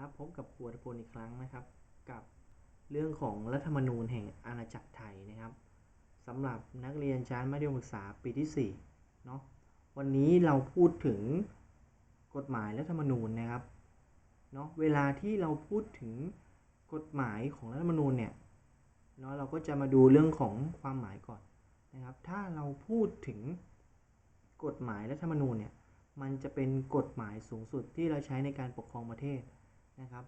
ครับพบกับครัวตะพลอีกครั้งนะครับ กับเรื่องของรัฐธรรมนูญแห่งอาณาจักรไทยนะครับสำหรับนักเรียนชั้นมัธยมศึกษาปีที่4เนาะวันนี้เราพูดถึงกฎหมายรัฐธรรมนูญนะครับเนาะเวลาที่เราพูดถึงกฎหมายของรัฐธรรมนูญเนี่ยเนาะเราก็จะมาดูเรื่องของความหมายก่อนนะครับ ถ้าเราพูดถึงกฎหมายรัฐธรรมนูญเนี่ยมันจะเป็นกฎหมายสูงสุดที่เราใช้ในการปกครองประเทศ นะครับ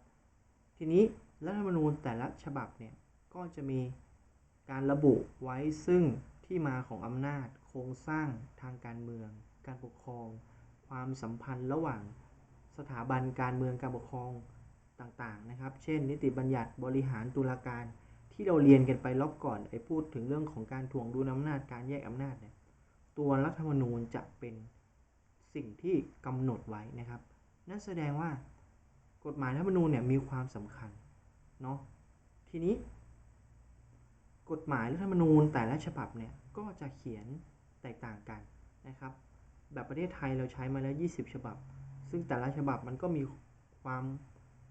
ทีนี้รัฐธรรมนูญแต่ละฉบับเนี่ยก็จะมีการระบุไว้ซึ่งที่มาของอำนาจโครงสร้างทางการเมือง การปกครอง ความสัมพันธ์ระหว่างสถาบันการเมืองการปกครองต่างๆนะครับ เช่น นิติบัญญัติบริหารตุลาการที่เราเรียนกันไปรอบก่อนไอ้พูดถึงเรื่องของการถ่วงดุลอำนาจการแยกอำนาจเนี่ยตัวรัฐธรรมนูญจะเป็นสิ่งที่กำหนดไว้นะครับ นั่นแสดงว่า กฎหมายรัฐธรรมนูญเนี่ยมีความสำคัญเนาะทีนี้ กฎหมายรัฐธรรมนูญแต่ละฉบับเนี่ยก็จะเขียนแตกต่างกันนะครับ แบบประเทศไทยเราใช้มาแล้ว 20 ฉบับ ซึ่งแต่ละฉบับมันก็มีความ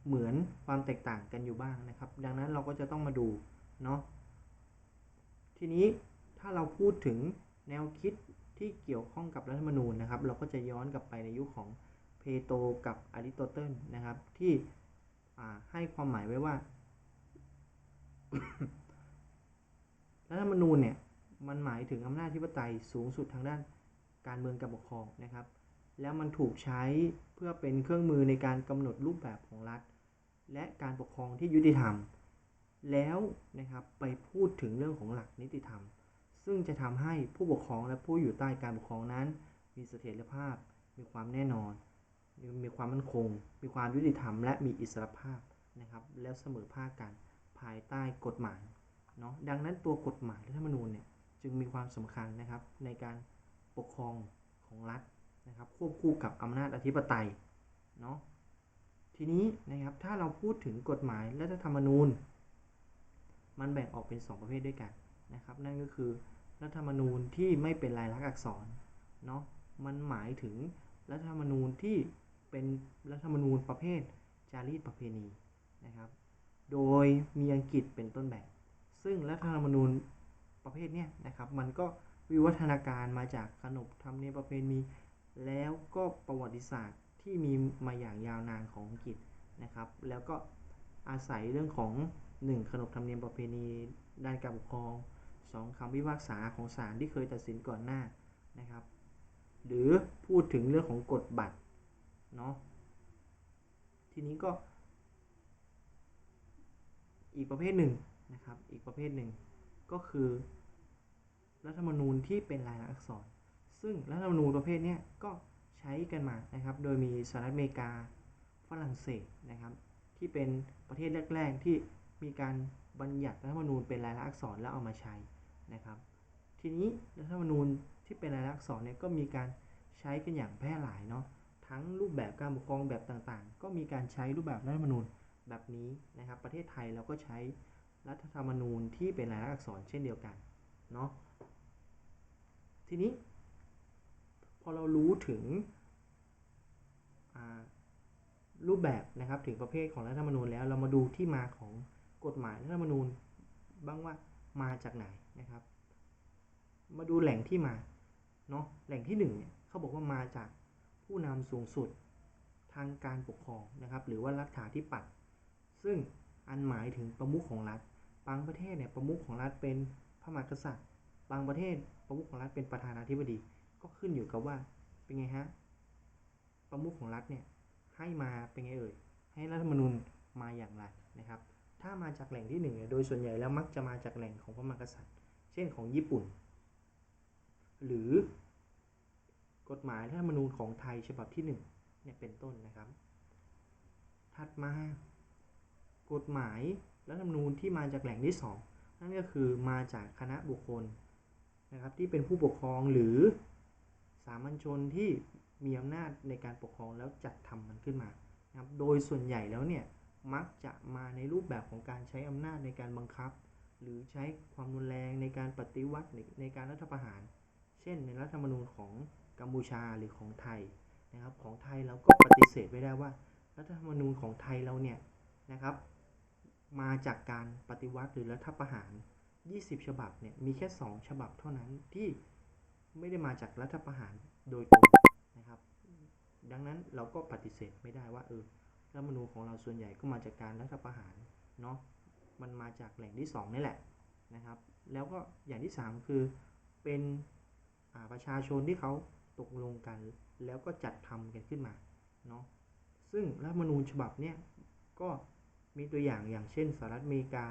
เหมือนความแตกต่างกันอยู่บ้างนะครับ ดังนั้นเราก็จะต้องมาดูเนาะทีนี้ถ้าเราพูดถึงแนวคิดที่เกี่ยวข้องกับรัฐธรรมนูญนะครับ เราก็จะย้อนกลับไปในยุคของ เพโตกับอริสโตเติลนะครับ ที่ให้ความหมายไว้ว่า รัฐธรรมนูญเนี่ย มันหมายถึงอำนาจธิปไตยสูงสุดทางด้านการเมืองการปกครองนะครับ แล้วมันถูกใช้เพื่อเป็นเครื่องมือในการกำหนดรูปแบบของรัฐ และการปกครองที่ยุติธรรม แล้วนะครับไปพูดถึงเรื่องของหลักนิติธรรม ซึ่งจะทำให้ผู้ปกครองและผู้อยู่ใต้การปกครองนั้น มีเสถียรภาพมีความแน่นอน มีความมั่นคง มีความยุติธรรม และมีอิสรภาพนะครับ แล้วเสมอภาคกันภายใต้กฎหมายเนาะดังนั้นตัวกฎหมายรัฐธรรมนูญเนี่ยจึงมีความสำคัญนะครับในการปกครองของรัฐนะครับ ควบคู่กับอำนาจอธิปไตยเนาะทีนี้นะครับถ้าเราพูดถึงกฎหมายรัฐธรรมนูญ มันแบ่งออกเป็น 2 ประเภทด้วยกันนะครับ นั่นก็คือรัฐธรรมนูญที่ไม่เป็นลายลักษณ์อักษรเนาะมันหมายถึงรัฐธรรมนูญที่ เป็นรัฐธรรมนูญประเภทจารีตประเพณีนะครับ โดยมีอังกฤษเป็นต้นแบบ ซึ่งรัฐธรรมนูญประเภทเนี้ยนะครับ มันก็วิวัฒนาการมาจากขนบธรรมเนียมประเพณีแล้วก็ประวัติศาสตร์ที่มีมาอย่างยาวนานของอังกฤษนะครับ แล้วก็อาศัยเรื่องของ 1. ขนบธรรมเนียมประเพณีด้านการปกครอง 2. คำพิพากษาของศาลที่เคยตัดสินก่อนหน้านะครับ หรือพูดถึงเรื่องของกฎบัตร เนาะทีนี้ก็ อีกประเภทหนึ่งนะครับ อีกประเภทหนึ่งก็คือ รัฐธรรมนูญที่เป็นลายลักษณ์อักษร ซึ่งรัฐธรรมนูญประเภทนี้ก็ใช้กันมานะครับ โดยมีสหรัฐอเมริกาฝรั่งเศสนะครับ ที่เป็นประเทศแรก ๆ ที่มีการบัญญัติรัฐธรรมนูญเป็นลายลักษณ์อักษรแล้วเอามาใช้นะครับ ทีนี้รัฐธรรมนูญที่เป็นลายลักษณ์อักษรเนี่ยก็มีการใช้กันอย่างแพร่หลายเนาะ ทั้งรูปแบบการปกครองแบบต่างๆ ก็มีการใช้รูปแบบรัฐธรรมนูญแบบนี้นะครับ ประเทศไทยเราก็ใช้รัฐธรรมนูญที่เป็นลายลักษณ์อักษรเช่นเดียวกันเนาะทีนี้ พอเรารู้ถึงรูปแบบนะครับถึงประเภทของรัฐธรรมนูญแล้วเรามาดูที่มาของกฎหมายรัฐธรรมนูญบ้างว่ามาจากไหนนะครับ มาดูแหล่งที่มาเนาะแหล่งที่1เนี่ยเขาบอกว่ามาจาก ผู้นำสูงสุดทางการปกครองนะครับ หรือว่ารัฐาธิปัตย์ซึ่งอันหมายถึงประมุขของรัฐ บางประเทศเนี่ยประมุขของรัฐเป็นพระมหากษัตริย์ บางประเทศประมุขของรัฐเป็นประธานาธิบดี ก็ขึ้นอยู่กับว่าเป็นไงฮะประมุขของรัฐเนี่ยให้มาเป็นไงเอ่ยให้รัฐธรรมนูญมาอย่างไรนะครับ ถ้ามาจากแหล่งที่หนึ่งเนี่ยโดยส่วนใหญ่แล้วมักจะมาจากแหล่งของพระมหากษัตริย์ เช่นของญี่ปุ่น หรือ กฎหมายรัฐธรรมนูญของไทยฉบับที่1เนี่ยเป็นต้นนะครับ ถัดมากฎหมายรัฐธรรมนูญที่มาจากแหล่งที่ 2 นั่นก็คือมาจากคณะบุคคลนะครับที่เป็นผู้ปกครองหรือสามัญชนที่มีอำนาจในการปกครองแล้วจัดทำมันขึ้นมานะครับโดยส่วนใหญ่แล้วเนี่ยมักจะมาในรูปแบบของการใช้อำนาจในการบังคับ หรือใช้ความรุนแรงในการปฏิวัติในการรัฐประหาร เช่นในรัฐธรรมนูญของ กัมพูชาหรือของไทยนะครับของไทยเราก็ปฏิเสธไม่ได้ว่ารัฐธรรมนูญของไทยเราเนี่ยนะครับมาจากการปฏิวัติหรือรัฐประหาร 20 ฉบับเนี่ยมีแค่ 2 ฉบับเท่านั้นที่ไม่ได้มาจากรัฐประหารโดยตรงนะครับ ดังนั้นเราก็ปฏิเสธไม่ได้ว่าเออรัฐธรรมนูญของเราส่วนใหญ่ก็มาจากการรัฐประหารเนาะมันมาจากแหล่งที่ 2 นี่แหละนะครับ แล้วก็อย่างที่ 3 คือเป็นประชาชนที่เขา ตกลงกัน แล้วก็จัดทำกันขึ้นมาเนาะซึ่งรัฐธรรมนูญฉบับเนี้ยก็มีตัวอย่างอย่างเช่นสหรัฐอเมริกา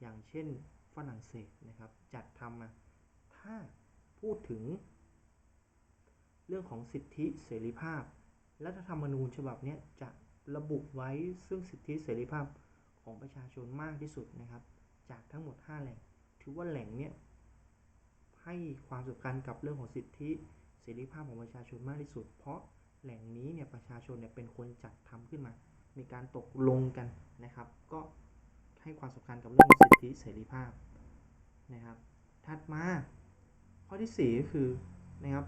อย่างเช่นฝรั่งเศสนะครับ จัดทำมาถ้าพูดถึง เรื่องของสิทธิเสรีภาพ รัฐธรรมนูญฉบับนี้จะระบุไว้ซึ่งสิทธิเสรีภาพของประชาชนมากที่สุดนะครับ จากทั้งหมด 5 แหล่ง ถือว่าแหล่งเนี้ยให้ความสำคัญกับเรื่องของสิทธิ สรีภาพของประชาชนมากที่สุด เพราะแหล่งนี้เนี่ยประชาชนเนี่ยเป็นคนจัดทำขึ้นมา มีการตกลงกันนะครับ ก็ให้ความสำคัญกับเรื่องสิทธิเสรีภาพนะครับ ถัดมาข้อที่4ก็คือนะครับ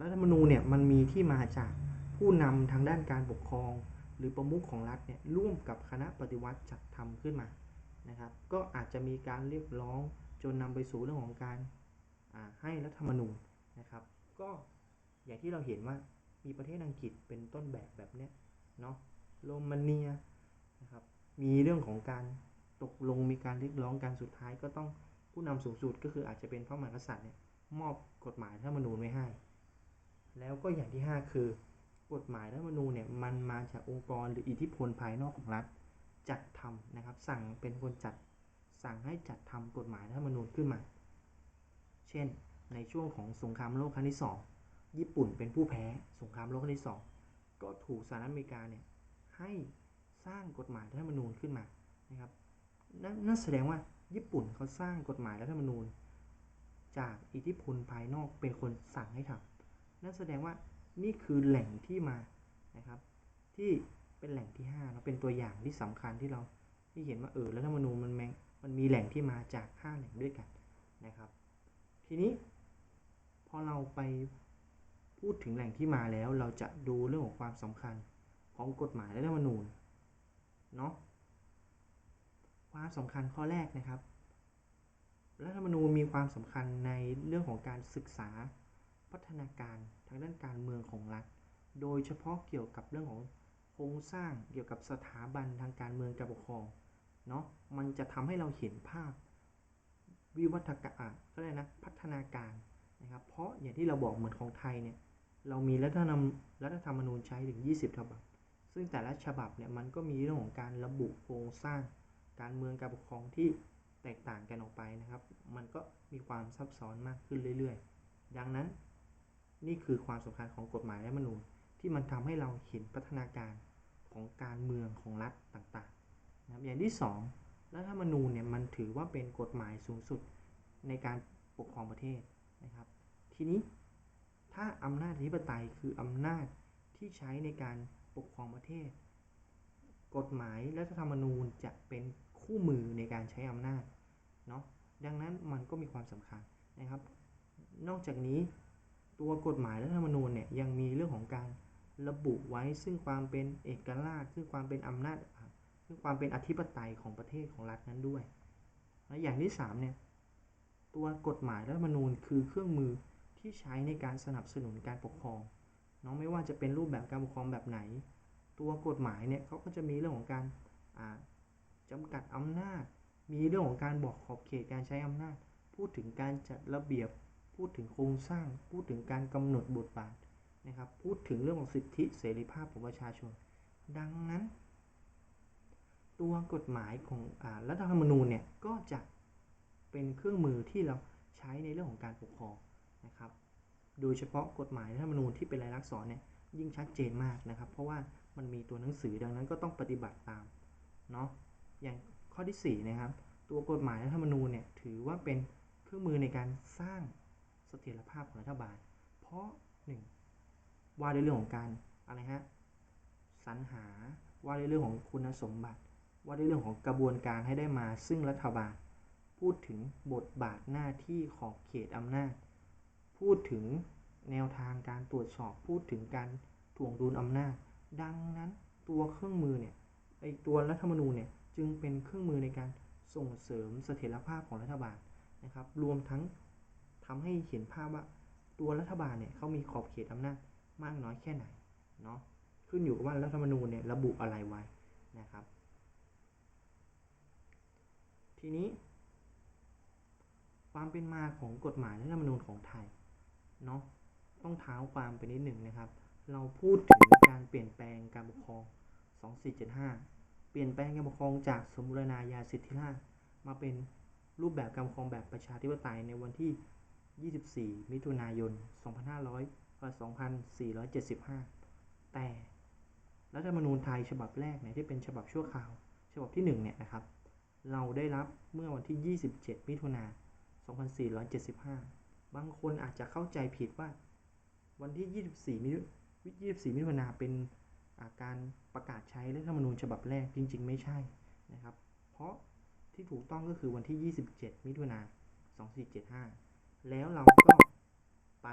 รัฐธรรมนูญเนี่ยมันมีที่มาจากผู้นำทางด้านการปกครอง หรือประมุขของรัฐเนี่ยร่วมกับคณะปฏิวัติจัดทำขึ้นมานะครับ ก็อาจจะมีการเรียกร้องจนนำไปสู่เรื่องของการให้รัฐธรรมนูญนะครับ ก็อย่างที่เราเห็นว่ามีประเทศอังกฤษเป็นต้นแบบแบบเนี้ยเนาะโรมาเนียนะครับมีเรื่องของการตกลงมีการเรียกร้องการสุดท้ายก็ต้องผู้นำสูงสุดก็คืออาจจะเป็นพระมหากษัตริย์เนี่ยมอบกฎหมายรัฐธรรมนูญไว้ให้ แล้วก็อย่างที่ 5 คือกฎหมายรัฐธรรมนูญเนี่ยมันมาจากองค์กรหรืออิทธิพลภายนอกของรัฐจัดทำนะครับ สั่งเป็นคนจัดสั่งให้จัดทำกฎหมายรัฐธรรมนูญขึ้นมา เช่น ในช่วงของสงครามโลกครั้งที่ 2 ญี่ปุ่นเป็นผู้แพ้สงครามโลกครั้งที่ 2 ก็ถูกสหรัฐอเมริกาเนี่ยให้สร้างกฎหมายรัฐธรรมนูญขึ้นมานะครับน,นั่นแสดงว่าญี่ปุ่นเขาสร้างกฎหมายรัฐธรรมนูญ จากอิทธิพลภายนอกเป็นคนสั่งให้ทำนั่นแสดงว่านี่คือแหล่งที่มานะครับ ที่เป็นแหล่งที่5เนอะเป็นตัวอย่างที่สำคัญที่เราที่เห็นว่าเออรัฐธรรมนูญมันแมงมันมีแหล่งที่มาจาก 5 แหล่งด้วยกันนะครับ ทีนี้ พอเราไปพูดถึงแหล่งที่มาแล้ว เราจะดูเรื่องของความสำคัญของกฎหมายและรัฐธรรมนูญเนาะความสำคัญข้อแรกนะครับรัฐธรรมนูญมีความสำคัญในเรื่องของการศึกษาพัฒนาการทางด้านการเมืองของรัฐ โดยเฉพาะเกี่ยวกับเรื่องของโครงสร้างเกี่ยวกับสถาบันทางการเมืองการปกครองเนาะมันจะทำให้เราเห็นภาพวิวัฒกะก็เลยนะพัฒนาการ นะครับเพราะอย่างที่เราบอกเหมือนของไทยเนี่ยเรามีรัฐธรรมรัฐธรรมนูญใช้ถึง 20 ฉบับ ซึ่งแต่ละฉบับเนี่ยมันก็มีเรื่องของการระบุโครงสร้าง การเมืองการปกครองที่แตกต่างกันออกไปนะครับ มันก็มีความซับซ้อนมากขึ้นเรื่อยๆ ดังนั้น นี่คือความสำคัญของกฎหมายและมนูญที่มันทำให้เราเห็นพัฒนาการของการเมืองของรัฐต่างๆนะครับอย่างที่ 2 รัฐธรรมนูญเนี่ยมันถือว่าเป็นกฎหมายสูงสุดในการปกครองประเทศ นะครับ ทีนี้ถ้าอำนาจอธิปไตยคืออำนาจที่ใช้ในการปกครองประเทศ กฎหมายรัฐธรรมนูญจะเป็นคู่มือในการใช้อำนาจเนาะดังนั้นมันก็มีความสำคัญนะครับ นอกจากนี้ตัวกฎหมายรัฐธรรมนูญเนี่ยยังมีเรื่องของการระบุไว้ซึ่งความเป็นเอกราชซึ่งความเป็นอำนาจซึ่งความเป็นอธิปไตยของประเทศของรัฐนั้นด้วยและอย่างที่3เนี่ย ตัวกฎหมายรัฐธรรมนูญคือเครื่องมือที่ใช้ในการสนับสนุนการปกครองเนาะไม่ว่าจะเป็นรูปแบบการปกครองแบบไหน ตัวกฎหมายเนี่ยเขาก็จะมีเรื่องของการจำกัดอำนาจ มีเรื่องของการบอกขอบเขตการใช้อำนาจ พูดถึงการจัดระเบียบ พูดถึงโครงสร้าง พูดถึงการกำหนดบทบาทนะครับ พูดถึงเรื่องของสิทธิเสรีภาพของประชาชน ดังนั้น ตัวกฎหมายของอรัฐธรรมนูญเนี่ยก็จะ เป็นเครื่องมือที่เราใช้ในเรื่องของการปกครองนะครับ โดยเฉพาะกฎหมายรัฐธรรมนูญที่เป็นลายลักษณ์อักษรเนี่ยยิ่งชัดเจนมากนะครับ เพราะว่ามันมีตัวหนังสือดังนั้นก็ต้องปฏิบัติตามเนาะอย่างข้อที่ 4 นะครับ ตัวกฎหมายรัฐธรรมนูญเนี่ยถือว่าเป็นเครื่องมือในการสร้างเสถียรภาพของรัฐบาล เพราะ 1. ว่าในเรื่องของการอะไรฮะสรรหาว่าในเรื่องของคุณสมบัติ ว่าในเรื่องของกระบวนการให้ได้มาซึ่งรัฐบาล พูดถึงบทบาทหน้าที่ขอบเขตอำนาจ พูดถึงแนวทางการตรวจสอบพูดถึงการถ่วงดุลอำนาจ ดังนั้นตตัวเครื่องมือเนี่ยไอตัวรัฐธรรมนูญเนี่ยจึงเป็นเครื่องมือในการส่งเสริมเสถียรภาพของรัฐบาลนะครับ รวมทั้งทำให้เห็นภาพว่าตัวรัฐบาลเนี่ยเขามีขอบเขตอำนาจมากน้อยแค่ไหนเนาะขึ้นอยู่กับว่ารัฐธรรมนูญเนี่ยระบุอะไรไว้นะครับ ทีนี้ ความเป็นมาของกฎหมายและรัฐธรรมนูญของไทยเนาะต้องเท้าความไปนิดหนึ่งนะครับ เราพูดถึงการเปลี่ยนแปลงการปกครอง 2475 เปลี่ยนแปลงการปกครองจากสมบูรณาญาสิทธิราชมาเป็นรูปแบบการปกครองแบบประชาธิปไตยในวันที่ 24 มิถุนายน 2500 2475 แต่รัฐธรรมนูญไทยฉบับแรกเนี่ยที่เป็นฉบับชั่วคราว ฉบับที่1เนี่ยนะครับ เราได้รับเมื่อวันที่ 27 มิถุนายน 2475 บางคนอาจจะเข้าใจผิดว่า วันที่ 24มิถุ24มิถุนายนเป็นการประกาศใช้รัฐธรรมนูญฉบับแรกจริง ๆ ไม่ใช่นะครับ เพราะที่ถูกต้องก็คือวันที่ 27 มิถุนายน2475 แล้วเราก็ไป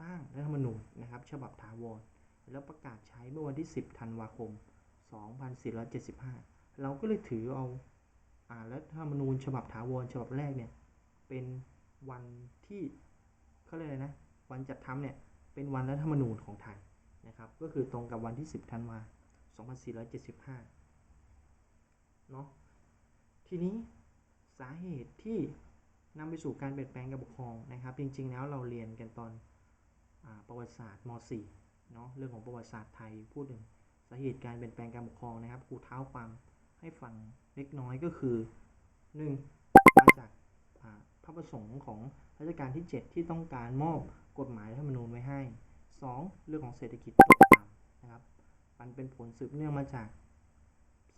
สร้างรัฐธรรมนูญนะครับ ฉบับถาวรแล้วประกาศใช้เมื่อวันที่ 10 ธันวาคม 2475 เราก็เลยถือเอาอารัฐธรรมนูญฉบับถาวรฉบับแรกเนี่ย เป็นวันที่เขาเรียกอะไรนะ วันจัดทำเนี่ย เป็นวันรัฐธรรมนูญของไทยนะครับ ก็คือตรงกับวันที่ 10ธันวาคม2475 เนาะทีนี้สาเหตุที่นำไปสู่การเปลี่ยนแปลงการปกครองนะครับ จริง ๆ แล้วเราเรียนกันตอนอประวัติศาสตร์ม .4 เนาะเรื่องของประวัติศาสตร์ไทยพูดถึงสาเหตุการเปลี่ยนแปลงการปกครองนะครับครูเท้าความให้ฟังเล็กน้อยก็คือ 1. มาจาก พระประสงค์ของรัชกาลที่ 7 ที่ต้องการมอบกฎหมายรัฐธรรมนูญไว้ให้ 2. เรื่องของเศรษฐกิจตกต่ำนะครับ มันเป็นผลสืบเนื่องมาจาก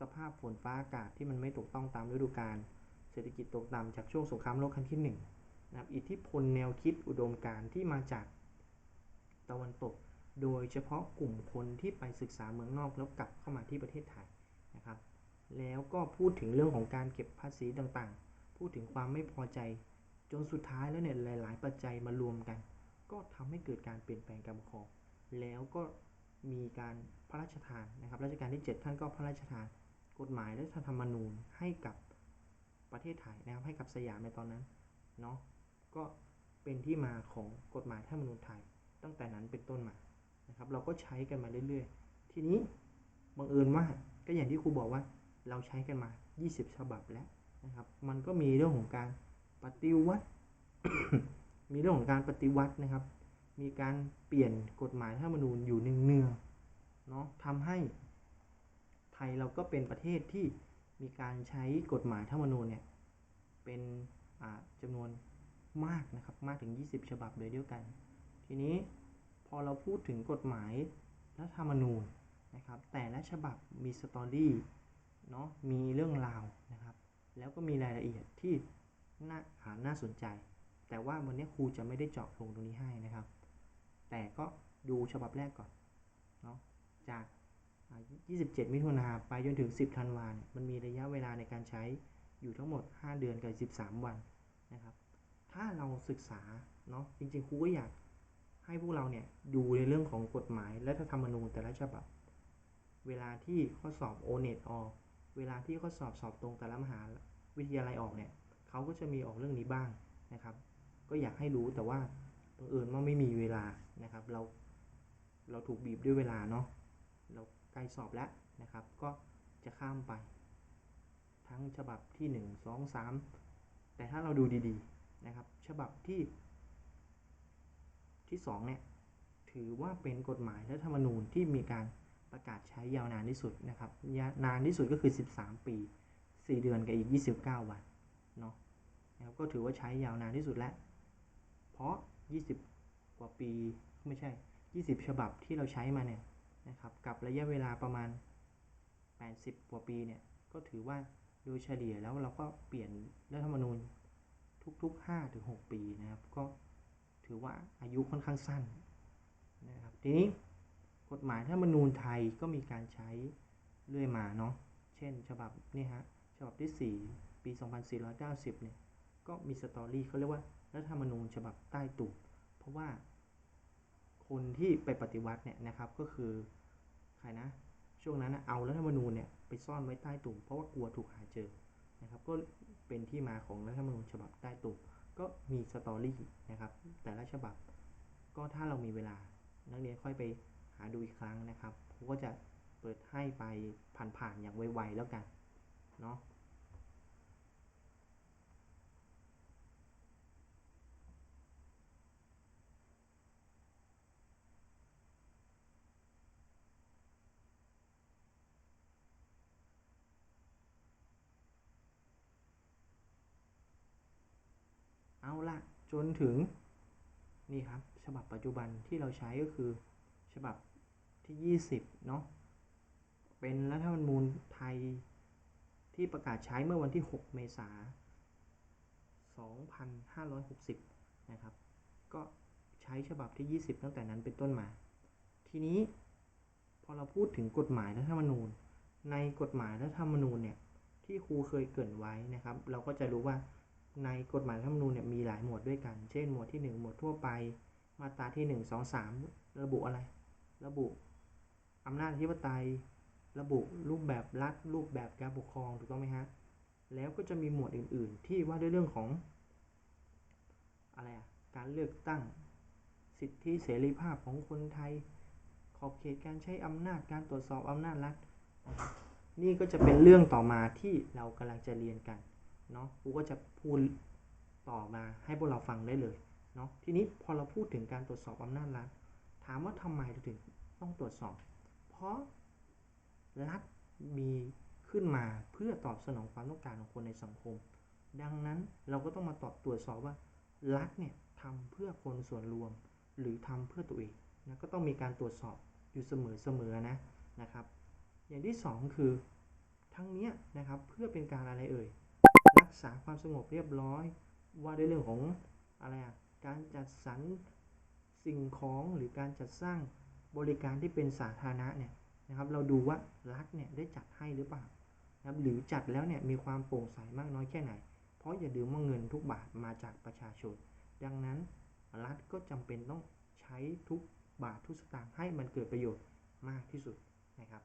สภาพฝนฟ้าอากาศที่มันไม่ถูกต้องตามฤดูกาล เศรษฐกิจตกต่ำจากช่วงสงครามโลกครั้งที่1นะครับอิทธิพลแนวคิดอุดมการณ์ที่มาจากตะวันตก โดยเฉพาะกลุ่มคนที่ไปศึกษาเมืองนอกแล้วกลับเข้ามาที่ประเทศไทยนะครับ แล้วก็พูดถึงเรื่องของการเก็บภาษีต่างๆ พูดถึงความไม่พอใจ จนสุดท้ายแล้วเนี่ยหลาย ๆ ปัจจัยมารวมกัน ก็ทำให้เกิดการเปลี่ยนแปลงการปกครอง แล้วก็มีการพระราชทานนะครับรัชกาลที่ 7 ท่านก็พระราชทาน กฎหมายและธรรมนูญให้กับประเทศไทยนะครับให้กับสยามในตอนนั้นเนาะก็เป็นที่มาของกฎหมายธรรมนูญไทย ตั้งแต่นั้นเป็นต้นมานะครับ เราก็ใช้กันมาเรื่อย ๆ ทีนี้บังเอิญว่าก็อย่างที่ครูบอกว่าเราใช้กันมา 20 ฉบับแล้วนะครับ มันก็มีเรื่องของการ ปฏิวัติ มีเรื่องของการปฏิวัตินะครับ มีการเปลี่ยนกฎหมายธรรมนูญอยู่เนืองๆเนาะทำให้ไทยเราก็เป็นประเทศที่มีการใช้กฎหมายธรรมนูญเนี่ยเป็นจำนวนมากนะครับมากถึง 20 ฉบับเลยเดียวกัน ทีนี้พอเราพูดถึงกฎหมายรัฐธรรมนูญนะครับแต่ละฉบับมีสตอรี่เนาะมีเรื่องราวนะครับ แล้วก็มีรายละเอียดที่ น่าหน่าสนใจ แต่ว่าวันนี้ครูจะไม่ได้เจาะลงตรงนี้ให้นะครับ แต่ก็ดูฉบับแรกก่อนเนาะจาก 27 มิถุนาไปจนถึง 10 ธันวาเนี่ยมันมีระยะเวลาในการใช้อยู่ทั้งหมด 5 เดือนกับ 13 วันนะครับ ถ้าเราศึกษาเนาะจริงๆครูก็อยากให้พวกเราเนี่ยดูในเรื่องของกฎหมายและธรรมนูญแต่ละฉบับ เวลาที่ข้อสอบ o n e t ออก เวลาที่ข้อสอบสอบตรงแต่ละมหาวิทยาลัยออกเนี่ย เขาก็จะมีออกเรื่องนี้บ้างนะครับ ก็อยากให้รู้แต่ว่าบังเอิญว่าไม่มีเวลานะครับ เราเราถูกบีบด้วยเวลาเนาะเราใกล้สอบแล้วนะครับ ก็จะข้ามไป ทั้งฉบับที่ 1 2 3 แต่ถ้าเราดูดีๆนะครับ ฉบับที่ที่2เนี่ยถือว่าเป็นกฎหมายและธรรมนูญที่มีการประกาศใช้ยาวนานที่สุดนะครับนานที่สุดก็คือ 13 ปี 4 เดือนกับอีก 29 วัน เนาะนะครับก็ถือว่าใช้ยาวนานที่สุดแล้ว เพราะ 20 กว่าปีไม่ใช่ 20 ฉบับที่เราใช้มาเนี่ยนะครับกับระยะเวลาประมาณ 80 กว่าปีเนี่ยก็ถือว่าโดยเฉลี่ยแล้วเราก็เปลี่ยนรัฐธรรมนูญทุกๆ5-6ปีนะครับ ก็ถือว่าอายุค่อนข้างสั้นนะครับทีนี้กฎหมายรัฐธรรมนูญไทยก็มีการใช้เรื่อยมาเนาะเช่น ฉบับนี่ฮะฉบับที่ 4 ปี 2490 เนี่ย ก็มีสตอรี่เขาเรียกว่ารัฐธรรมนูญฉบับใต้ตุ่มเพราะว่าคนที่ไปปฏิวัติเนี่ยนะครับก็คือใครนะ ช่วงนั้นนะเอารัฐธรรมนูญเนี่ยไปซ่อนไว้ใต้ตุ่มเพราะว่ากลัวถูกหาเจอนะครับ ก็เป็นที่มาของรัฐธรรมนูญฉบับใต้ตุ่มก็มีสตอรี่นะครับ แต่ละฉบับก็ถ้าเรามีเวลา นักเรียนค่อยไปหาดูอีกครั้งนะครับครูก็จะเปิดให้ไปผ่านๆอย่างไวๆแล้วกันเนาะ จนถึงนี่ครับฉบับปัจจุบันที่เราใช้ก็คือฉบับที่ 20เนาะเป็นรัฐธรรมนูญไทยที่ประกาศใช้เมื่อวันที่ 6 เมษายน 2560 นะครับ ก็ใช้ฉบับที่ 20 ตั้งแต่นั้นเป็นต้นมา ทีนี้พอเราพูดถึงกฎหมายรัฐธรรมนูญ ในกฎหมายรัฐธรรมนูญเนี่ยที่ครูเคยเกรินไว้นะครับ เราก็จะรู้ว่า ในกฎหมายรัฐธรรมนูญเนี่ยมีหลายหมวดด้วยกัน เช่นหมวดที่ 1 หมวดทั่วไป มาตราที่ 1 2 3 ระบุอะไร ระบุอำนาจอธิปไตย ระบุรูปแบบรัฐรูปแบบการปกครองถูกต้องไหมฮะ แล้วก็จะมีหมวดอื่น ๆ ที่ว่าด้วยเรื่องของอะไรอะการเลือกตั้ง สิทธิเสรีภาพของคนไทย ขอบเขตการใช้อำนาจการตรวจสอบอำนาจรัฐ นี่ก็จะเป็นเรื่องต่อมาที่เรากำลังจะเรียนกัน เนาะครูก็จะพูดต่อมาให้พวกเราฟังได้เลยเนาะทีนี้พอเราพูดถึงการตรวจสอบอำนาจรัฐ ถามว่าทำไมเราถึงต้องตรวจสอบ เพราะรัฐมีขึ้นมาเพื่อตอบสนองความต้องการของคนในสังคม ดังนั้นเราก็ต้องมาตอบตรวจสอบว่ารัฐเนี่ยทำเพื่อคนส่วนรวม หรือทำเพื่อตัวเองนะก็ต้องมีการตรวจสอบอยู่เสมอๆนะนะครับ อย่างที่สองคือทั้งเนี้ยนะครับเพื่อเป็นการอะไรเอ่ย ษาความสงบเรียบร้อย ว่าด้วยเรื่องของอะไรอะการจัดสรรสิ่งของหรือการจัดสร้างบริการที่เป็นสาธารณะเนี่ยนะครับเราดูว่ารัฐเนี่ยได้จัดให้หรือเปล่านะครับหรือจัดแล้วเนี่ยมีความโปร่งใสมากน้อยแค่ไหน เพราะอย่าลืมว่าเงินทุกบาทมาจากประชาชน ดังนั้นรัฐก็จำเป็นต้องใช้ทุกบาททุกสตางค์ให้มันเกิดประโยชน์มากที่สุดนะครับ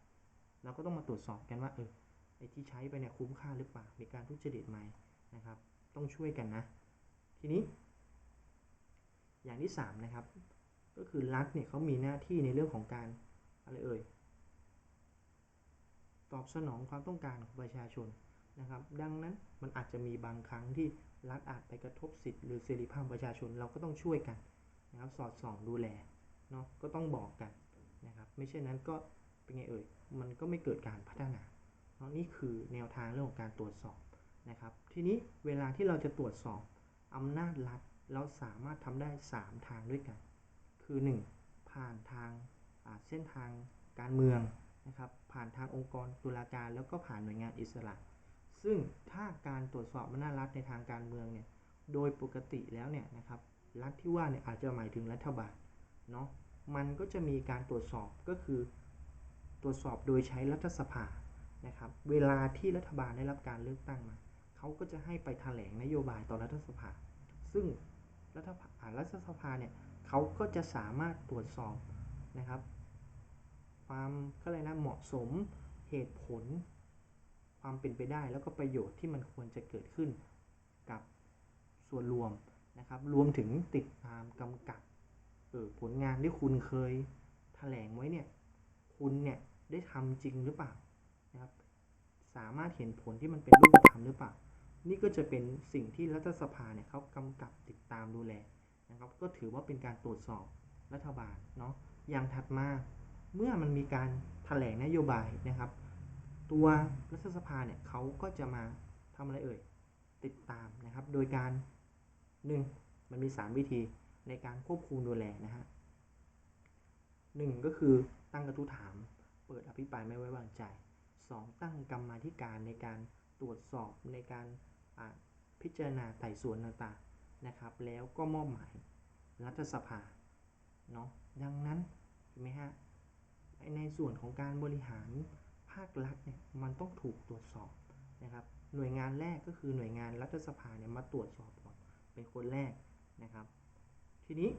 เราก็ต้องมาตรวจสอบกันว่าเออไอ้ที่ใช้ไปเนี่ยคุ้มค่าหรือเปล่า มีการทุจริตไหม นะครับ ต้องช่วยกันนะ ทีนี้ อย่างที่ 3 นะครับ ก็คือรัฐเนี่ยเขามีหน้าที่ในเรื่องของการอะไรเอ่ยตอบสนองความต้องการของประชาชนนะครับ ดังนั้นมันอาจจะมีบางครั้งที่รัฐอาจไปกระทบสิทธิหรือเสรีภาพประชาชนเราก็ต้องช่วยกันนะครับ สอดส่องดูแลเนาะก็ต้องบอกกันนะครับ ไม่เช่นนั้นก็เป็นไงเอ่ยมันก็ไม่เกิดการพัฒนาเนาะนี่คือแนวทางเรื่องของการตรวจสอบ นะครับ ทีนี้เวลาที่เราจะตรวจสอบอำนาจรัฐเราสามารถทำได้ 3 ทางด้วยกัน คือ 1. ผ่านทางเส้นทางการเมืองนะครับ ผ่านทางองค์กรตุลาการ แล้วก็ผ่านหน่วยงานอิสระ ซึ่งถ้าการตรวจสอบอำนาจรัฐในทางการเมืองเนี่ย โดยปกติแล้วเนี่ยนะครับ รัฐที่ว่าเนี่ยอาจจะหมายถึงรัฐบาลเนาะ มันก็จะมีการตรวจสอบก็คือ ตรวจสอบโดยใช้รัฐสภานะครับ เวลาที่รัฐบาลได้รับการเลือกตั้งมา เขาก็จะให้ไปแถลงนโยบายต่อรัฐสภา ซึ่งรัฐรัฐสภาเนี่ยเขาก็จะสามารถตรวจสอบนะครับ ความก็เลยนะเหมาะสมเหตุผล ความเป็นไปได้แล้วก็ประโยชน์ที่มันควรจะเกิดขึ้นกับส่วนรวมนะครับ รวมถึงติดตามกำกับเออผลงานที่คุณเคยแถลงไว้เนี่ยคุณเนี่ยได้ทำจริงหรือเปล่านะครับ สามารถเห็นผลที่มันเป็นรูปธรรมหรือเปล่า นี่ก็จะเป็นสิ่งที่รัฐสภาเนี่ยเขากำกับติดตามดูแลนะครับ ก็ถือว่าเป็นการตรวจสอบรัฐบาลเนาะอย่างถัดมาเมื่อมันมีการแถลงนโยบายนะครับ ตัวรัฐสภาเนี่ยเขาก็จะมาทำอะไรเอ่ยติดตามนะครับ โดยการ 1. มันมี 3 วิธีในการควบคุมดูแลนะฮะหนึ่งก็คือตั้งกระทู้ถาม เปิดอภิปรายไม่ไว้วางใจ 2. ตั้งกรรมาธิการในการตรวจสอบในการ พิจารณาไต่สวนต่างๆนะครับ แล้วก็มอบหมายรัฐสภาเนาะดังนั้นเห็นไหมฮะในส่วนของการบริหารภาครัฐเนี่ยมันต้องถูกตรวจสอบนะครับหน่วยงานแรกก็คือหน่วยงานรัฐสภาเนี่ยมาตรวจสอบก่อนเป็นคนแรกนะครับ ทีนี้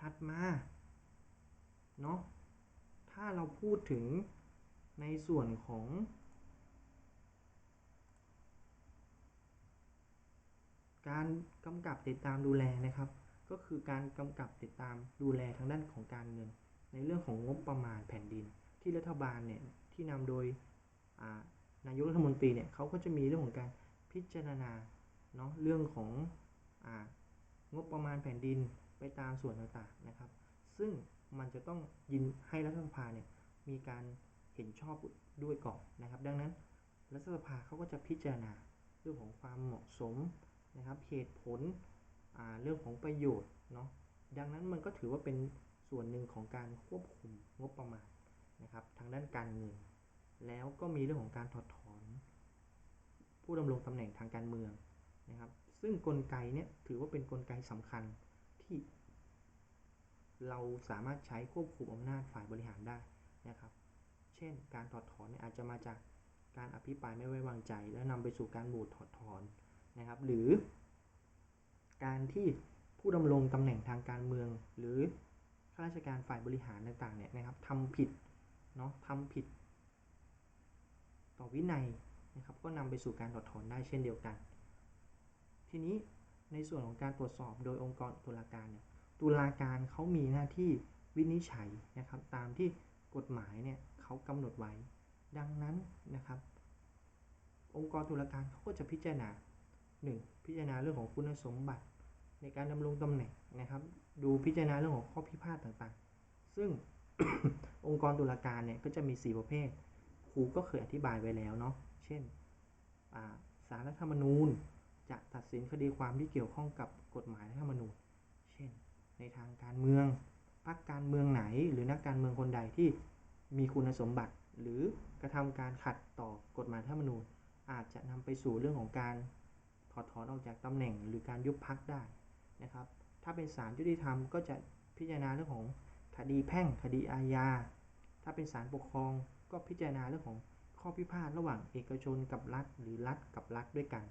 ถัดมาเนาะถ้าเราพูดถึงในส่วนของ การกำกับติดตามดูแลนะครับ ก็คือการกำกับติดตามดูแลทางด้านของการเงิน ในเรื่องของงบประมาณแผ่นดิน ที่รัฐบาลเนี่ยที่นำโดยนายกรัฐมนตรีเนี่ยเขาก็จะมีเรื่องของการพิจารณาเนาะเรื่องของงบประมาณแผ่นดินไปตามส่วนต่างๆนะครับ ซึ่งมันจะต้องยินให้รัฐสภาเนี่ยมีการเห็นชอบด้วยก่อนนะครับ ดังนั้นรัฐสภาเขาก็จะพิจารณาเรื่องของความเหมาะสม นะครับเหตุผลเรื่องของประโยชน์เนาะดังนั้นมันก็ถือว่าเป็นส่วนหนึ่งของการควบคุมงบประมาณนะครับทางด้านการเงิน แล้วก็มีเรื่องของการถอดถอน ผู้ดำรงตำแหน่งทางการเมืองนะครับ ซึ่งกลไกเนี่ยถือว่าเป็นนกลไกสำคัญที่เราสามารถใช้ควบคุมอำนาจฝ่ายบริหารได้นะครับ เช่น การถอดถอนเนี่ยอาจจะมาจากการอภิปรายไม่ไว้วางใจ แล้วนำไปสู่การโหวตถอดถอน นะครับ หรือการที่ผู้ดำรงตำแหน่งทางการเมือง หรือข้าราชการฝ่ายบริหารต่างๆเนี่ยนะครับทำผิดเนาะทำผิด ต่อวินัยนะครับก็นำไปสู่การถอดถอนได้เช่นเดียวกัน ทีนี้ในส่วนของการตรวจสอบโดยองค์กรตุลาการเนี่ยตุลาการเขามีหน้าที่วินิจฉัยนะครับตามที่กฎหมายเนี่ยเขากำหนดไว้ ดังนั้นนะครับ องค์กรตุลาการเขาก็จะพิจารณา 1. พิจารณาเรื่องของคุณสมบัติ ในการดำรงตำแหน่งนะครับ ดูพิจารณาเรื่องของข้อพิพาทต่างๆ ซึ่งองค์กรตุลาการเนี่ยก็จะมี 4 ประเภท ครูก็เคยอธิบายไว้แล้วเนาะเช่นสารรัฐธรรมนูญจะตัดสินคดีความที่เกี่ยวข้องกับกฎหมายรัฐธรรมนูญ เช่น ในทางการเมืองพรรคการเมืองไหน หรือนักการเมืองคนใดที่มีคุณสมบัติ หรือกระทำการขัดต่อกฎหมายรัฐธรรมนูญ อาจจะนำไปสู่เรื่องของการ ถอดถอนออกจากตำแหน่งหรือการยุบพักได้นะครับ ถ้าเป็นศาลยุติธรรมก็จะพิจารณาเรื่องของคดีแพ่งคดีอาญา ถ้าเป็นศาลปกครองก็พิจารณาเรื่องของข้อพิพาทระหว่างเอกชนกับรัฐ หรือรัฐกับรัฐด้วยกัน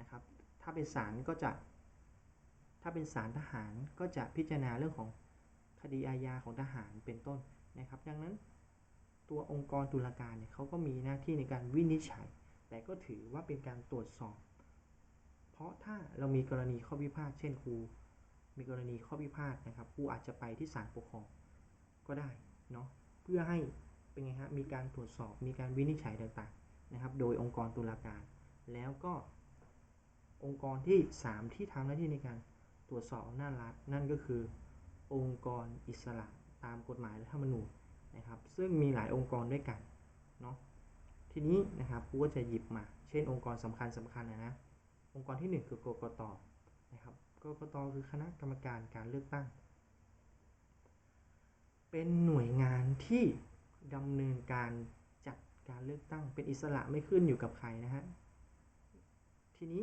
นะครับ ถ้าเป็นศาลก็จะ ถ้าเป็นศาลทหารก็จะพิจารณาเรื่องของคดีอาญาของทหารเป็นต้นนะครับ ดังนั้นตัวองค์กรตุลาการเนี่ยเขาก็มีหน้าที่ในการวินิจฉัย แต่ก็ถือว่าเป็นการตรวจสอบ เพราะถ้าเรามีกรณีข้อพิพาทเช่นครู มีกรณีข้อพิพาทนะครับครูอาจจะไปที่ศาลปกครองก็ได้เนาะเพื่อให้เป็นไงฮะมีการตรวจสอบมีการวินิจฉัยต่างๆนะครับ โดยองค์กรตุลาการ แล้วก็องค์กรที่ 3 ที่ทำหน้าที่ในการตรวจสอบอำนาจรัฐนั่นก็คือ องค์กรอิสระตามกฎหมายรัฐธรรมนูญนะครับ ซึ่งมีหลายองค์กรด้วยกันเนาะทีนี้นะครับกูก็จะหยิบมา เช่นองค์กรสำคัญสำคัญนะนะ องค์กรที่ 1 คือกกตนะครับกกตคือคณะกรรมการการเลือกตั้ง เป็นหน่วยงานที่ดำเนินการจัดการเลือกตั้ง เป็นอิสระไม่ขึ้นอยู่กับใครนะฮะทีนี้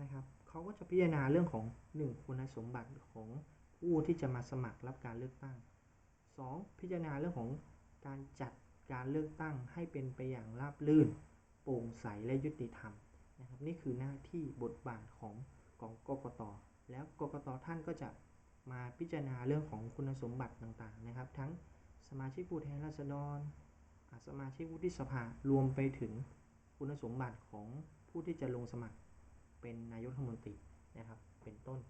นะครับเขาก็จะพิจารณาเรื่องของ 1. คุณสมบัติของผู้ที่จะมาสมัครรับการเลือกตั้ง 2. พิจารณาเรื่องของการจัดการเลือกตั้งให้เป็นไปอย่างราบรื่น โปร่งใสและยุติธรรม นะครับนี่คือหน้าที่บทบาทของของกกตแล้วกกตท่านก็จะมาพิจารณาเรื่องของคุณสมบัติต่างๆนะครับ ทั้งสมาชิกผู้แทนราษฎรสมาชิกวุฒิสภารวมไปถึงคุณสมบัติของผู้ที่จะลงสมัครเป็นนายกรัฐมนตรีนะครับ เป็นต้น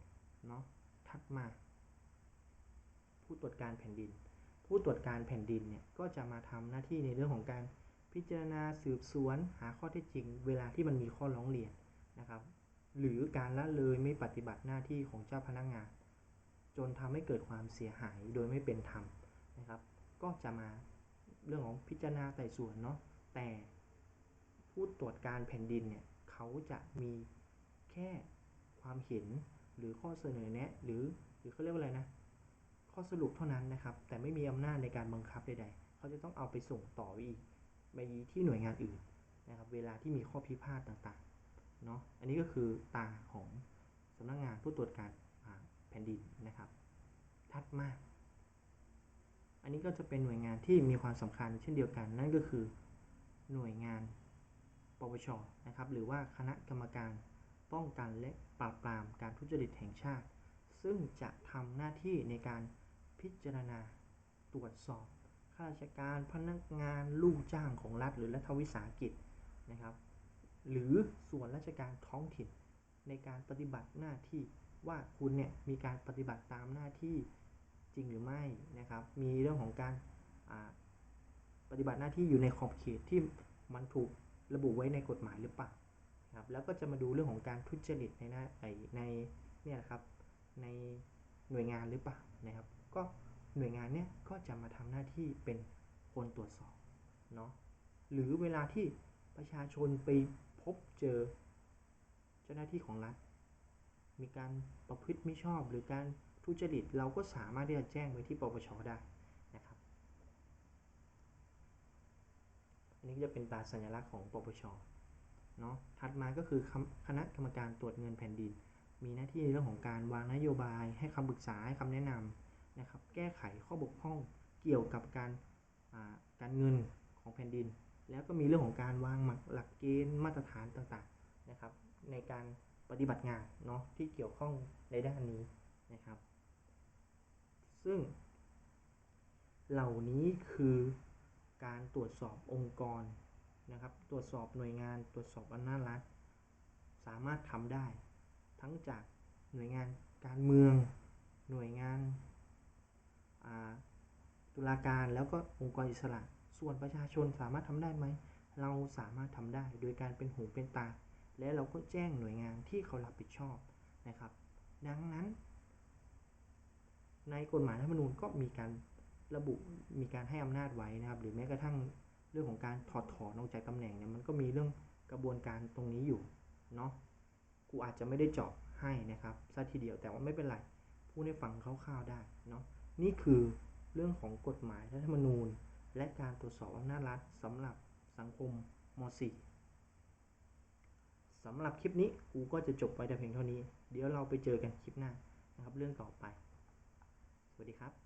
เนาะถัดมา ผู้ตรวจการแผ่นดิน ผู้ตรวจการแผ่นดินเนี่ยก็จะมาทำหน้าที่ในเรื่องของการ พิจารณาสืบสวนหาข้อเท็จจริง เวลาที่มันมีข้อร้องเรียนนะครับ หรือการละเลยไม่ปฏิบัติหน้าที่ของเจ้าพนักงงาน จนทำให้เกิดความเสียหายโดยไม่เป็นธรรมนะครับ ก็จะมาเรื่องของพิจารณาไต่สวนเนาะแต่ผู้ตรวจการแผ่นดินเนี่ยเขาจะมีแค่ความเห็นหรือข้อเสนอแนะหรือหรือเขาเรียกว่าอะไรนะข้อสรุปเท่านั้นนะครับ แต่ไม่มีอำนาจในการบังคับใดๆ เขาจะต้องเอาไปส่งต่ออีก ไปที่หน่วยงานอื่นนะครับเวลาที่มีข้อพิพาทต่างๆเนาะอันนี้ก็คือตาของสำนักงงานผู้ตรวจการแผ่นดินนะครับถัดมาก อันนี้ก็จะเป็นหน่วยงานที่มีความสำคัญเช่นเดียวกัน นั่นก็คือหน่วยงานปปชนะครับหรือว่าคณะกรรมการป้องกันและปราบปรามการทุจริตแห่งชาติ ซึ่งจะทำหน้าที่ในการพิจารณาตรวจสอบ ข้าราชการพนักงานลูกจ้างของรัฐ หรือรัฐวิสาหกิจนะครับ หรือส่วนราชการท้องถิ่นในการปฏิบัติหน้าที่ว่าคุณเนี่ยมีการปฏิบัติตามหน้าที่จริงหรือไม่นะครับ มีเรื่องของการปฏิบัติหน้าที่อยู่ในขอบเขตที่มันถูกระบุไว้ในกฎหมายหรือเปล่าครับแล้วก็จะมาดูเรื่องของการทุจริตในหน้าในเนี่ยครับในหน่วยงานหรือเปล่านะครับ ก็ หน่วยงานเนี่ยก็จะมาทำหน้าที่เป็นคนตรวจสอบเนาะหรือเวลาที่ประชาชนไปพบเจอเจ้าหน้าที่ของรัฐ มีการประพฤติไม่ชอบหรือการทุจริตเราก็สามารถที่จะแจ้งไปที่ปปชได้นะครับ อันนี้จะเป็นตาสัญลักษณ์ของปปชเนาะถัดมาก็คือคณะกรรมการตรวจเงินแผ่นดิน มีหน้าที่เรื่องของการวางนโยบายให้คำปรึกษาให้คำแนะนำ นะครับแก้ไขข้อบกพร่องเกี่ยวกับการการเงินของแผ่นดิน แล้วก็มีเรื่องของการวางหลักเกณฑ์มาตรฐานต่างๆนะครับในการปฏิบัติงานเนาะที่เกี่ยวข้องในด้านนี้นะครับ ซึ่ง เหล่านี้คือการตรวจสอบองค์กรนะครับ ตรวจสอบหน่วยงานตรวจสอบอำนาจรัฐสามารถทำได้ ทั้งจากหน่วยงานการเมือง หน่วยงานตุ ลาการแล้วก็องค์กรอิสระ ส่วนประชาชนสามารถทำได้ไหม เราสามารถทำได้โดยการเป็นหูเป็นตา และเราก็แจ้งหน่วยงานที่เขารับผิดชอบนะครับ ดังนั้น ในกฎหมายรัฐธรรมนูญก็มีการระบุมีการให้อำนาจไว้นะครับ หรือแม้กระทั่งเรื่องของการถอดถอนออกจากตำแหน่งเนี่ยมันก็มีเรื่องกระบวนการตรงนี้อยู่เนาะกูอาจจะไม่ได้เจาะให้นะครับซะทีเดียวแต่ว่าไม่เป็นไรพูดให้ฟังคร่าวๆได้เนาะนี่คือ เรื่องของกฎหมายรัฐธรรมนูญ และการตรวจสอบอำนาจรัฐสำหรับสังคมม .4 สำหรับคลิปนี้กูก็จะจบไปแต่เพียงเท่านี้ เดี๋ยวเราไปเจอกันคลิปหน้านะครับเรื่องต่อไป สวัสดีครับ